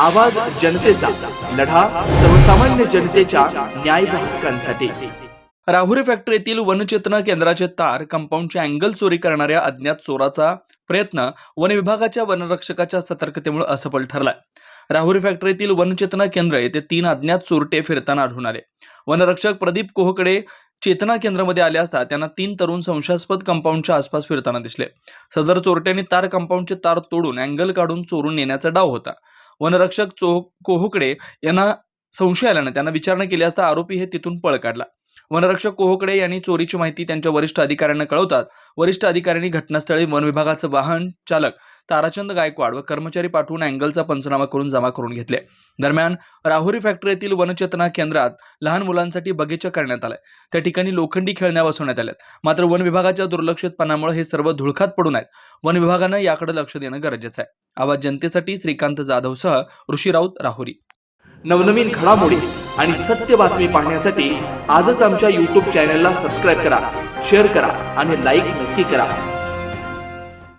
आवाज जनतेचा लढा सर्वसामान्य जनतेच्या न्याय हक्कांसाठी. राहुरी फॅक्टरीतील वनचेतना केंद्राचे तार कंपाऊंडचे अँगल चोरी करणाऱ्या अज्ञात चोराचा प्रयत्न वन विभागाच्या वनरक्षकाच्या सतर्कतेमुळे असफल ठरलाय. राहुरी फॅक्टरीतील वनचेतना केंद्र येथे तीन अज्ञात चोरटे फिरताना आढळून आले. वनरक्षक प्रदीप कोहकडे चेतना केंद्रामध्ये आले असता त्यांना तीन तरुण संशयास्पद कंपाऊंडच्या आसपास फिरताना दिसले. सदर चोरट्यांनी तार कंपाऊंडचे तार तोडून अँगल काढून चोरून नेण्याचा डाव होता. वनरक्षक चो कोहकडे यांना संशय आल्यानं त्यांना विचारणा केली असता आरोपी हे तिथून पळ काढला. वनरक्षक कोहकडे यांनी चोरीची माहिती त्यांच्या वरिष्ठ अधिकाऱ्यांना कळवतात वरिष्ठ अधिकाऱ्यांनी घटनास्थळी वन विभागाचं वाहन चालक ताराचंद गायकवाड व कर्मचारी पाठवून अँगलचा पंचनामा करून जमा करून घेतले. दरम्यान राहुरी फॅक्टरीतील वनचेतना केंद्रात लहान मुलांसाठी बगीचा करण्यात आलाय. त्या ठिकाणी लोखंडी खेळण्या बसवण्यात आल्यात. मात्र वन विभागाच्या दुर्लक्षितपणामुळे हे सर्व धुळखात पडून आहेत. वन विभागानं याकडे लक्ष देणं गरजेचं आहे. आवाज जनतेसाठी श्रीकांत जाधवसह ऋषी राऊत राहुरी. नवनवीन घडामोडी आणि सत्य बातमी पाहण्यासाठी आजच आमच्या यूट्यूब चॅनलला सबस्क्राईब करा शेअर करा आणि लाईक नक्की करा.